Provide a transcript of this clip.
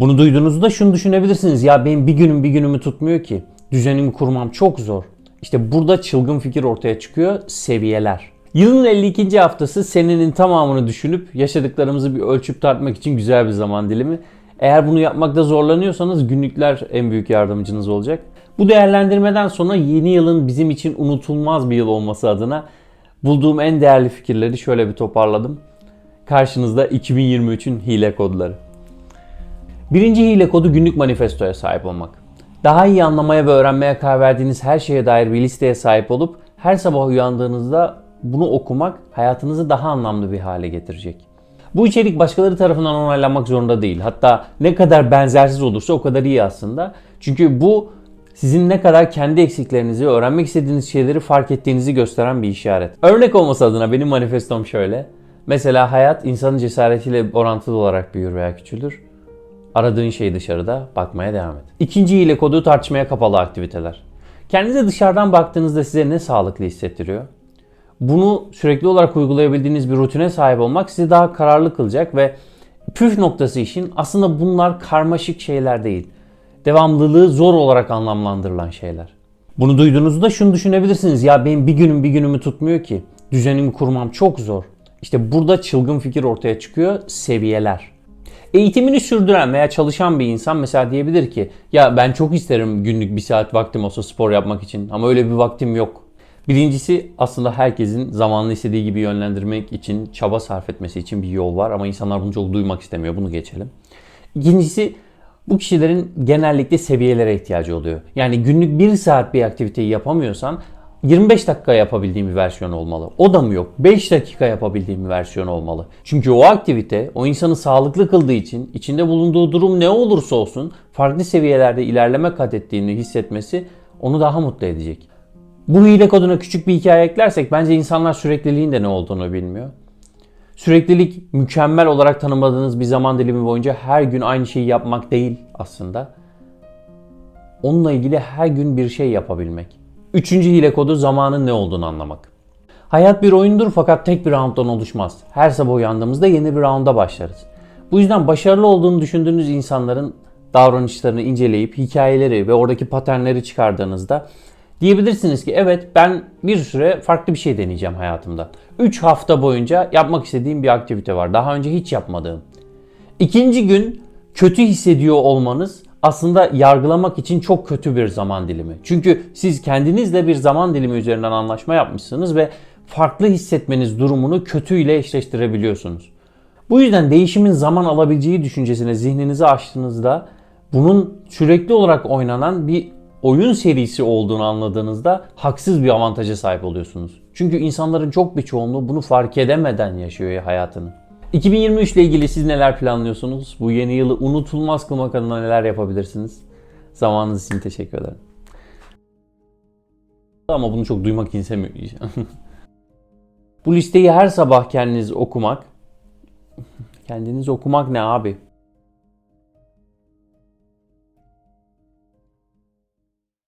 Bunu duyduğunuzda şunu düşünebilirsiniz. Ya benim bir günüm bir günümü tutmuyor ki. Düzenimi kurmam çok zor. İşte burada çılgın fikir ortaya çıkıyor. Seviyeler. Yılın 52. haftası senenin tamamını düşünüp yaşadıklarımızı bir ölçüp tartmak için güzel bir zaman dilimi. Eğer bunu yapmakta zorlanıyorsanız günlükler en büyük yardımcınız olacak. Bu değerlendirmeden sonra yeni yılın bizim için unutulmaz bir yıl olması adına bulduğum en değerli fikirleri şöyle bir toparladım. Karşınızda 2023'ün hile kodları. Birinci hile kodu günlük manifestoya sahip olmak. Daha iyi anlamaya ve öğrenmeye karar verdiğiniz her şeye dair bir listeye sahip olup her sabah uyandığınızda bunu okumak hayatınızı daha anlamlı bir hale getirecek. Bu içerik başkaları tarafından onaylanmak zorunda değil. Hatta ne kadar benzersiz olursa o kadar iyi aslında. Çünkü bu sizin ne kadar kendi eksiklerinizi, öğrenmek istediğiniz şeyleri fark ettiğinizi gösteren bir işaret. Örnek olması adına benim manifestom şöyle. Mesela hayat insanın cesaretiyle orantılı olarak büyür veya küçülür. Aradığın şeyi dışarıda bakmaya devam et. İkinci hile kodu tartışmaya kapalı aktiviteler. Kendinize dışarıdan baktığınızda size ne sağlıklı hissettiriyor? Bunu sürekli olarak uygulayabildiğiniz bir rutine sahip olmak sizi daha kararlı kılacak ve püf noktası işin aslında bunlar karmaşık şeyler değil. Devamlılığı zor olarak anlamlandırılan şeyler. Bunu duyduğunuzda şunu düşünebilirsiniz. Ya benim bir günüm bir günümü tutmuyor ki. Düzenimi kurmam çok zor. İşte burada çılgın fikir ortaya çıkıyor. Seviyeler. Eğitimini sürdüren veya çalışan bir insan mesela diyebilir ki ya ben çok isterim günlük bir saat vaktim olsa spor yapmak için ama öyle bir vaktim yok. Birincisi aslında herkesin zamanını istediği gibi yönlendirmek için çaba sarf etmesi için bir yol var ama insanlar bunu çok duymak istemiyor. Bunu geçelim. İkincisi bu kişilerin genellikle seviyelere ihtiyacı oluyor. Yani günlük bir saat bir aktiviteyi yapamıyorsan 25 dakika yapabildiğim bir versiyon olmalı. O da mı yok? 5 dakika yapabildiğim bir versiyon olmalı. Çünkü o aktivite o insanı sağlıklı kıldığı için içinde bulunduğu durum ne olursa olsun farklı seviyelerde ilerleme kat ettiğini hissetmesi onu daha mutlu edecek. Bu hile koduna küçük bir hikaye eklersek bence insanlar sürekliliğin de ne olduğunu bilmiyor. Süreklilik mükemmel olarak tanımladığınız bir zaman dilimi boyunca her gün aynı şeyi yapmak değil aslında. Onunla ilgili her gün bir şey yapabilmek. Üçüncü hile kodu zamanın ne olduğunu anlamak. Hayat bir oyundur fakat tek bir rounddan oluşmaz. Her sabah uyandığımızda yeni bir rounda başlarız. Bu yüzden başarılı olduğunu düşündüğünüz insanların davranışlarını inceleyip hikayeleri ve oradaki paternleri çıkardığınızda diyebilirsiniz ki evet ben bir süre farklı bir şey deneyeceğim hayatımda. 3 hafta boyunca yapmak istediğim bir aktivite var. Daha önce hiç yapmadığım. İkinci gün kötü hissediyor olmanız aslında yargılamak için çok kötü bir zaman dilimi. Çünkü siz kendinizle bir zaman dilimi üzerinden anlaşma yapmışsınız ve farklı hissetmeniz durumunu kötüyle eşleştirebiliyorsunuz. Bu yüzden değişimin zaman alabileceği düşüncesine zihninizi açtığınızda bunun sürekli olarak oynanan bir oyun serisi olduğunu anladığınızda haksız bir avantaja sahip oluyorsunuz. Çünkü insanların çok bir çoğunluğu bunu fark edemeden yaşıyor hayatını. 2023 ile ilgili siz neler planlıyorsunuz? Bu yeni yılı unutulmaz kılmak adına neler yapabilirsiniz? Zamanınız için teşekkür ederim. Ama bunu çok duymak istemiyorum. Bu listeyi her sabah kendiniz okumak. Kendiniz okumak ne abi?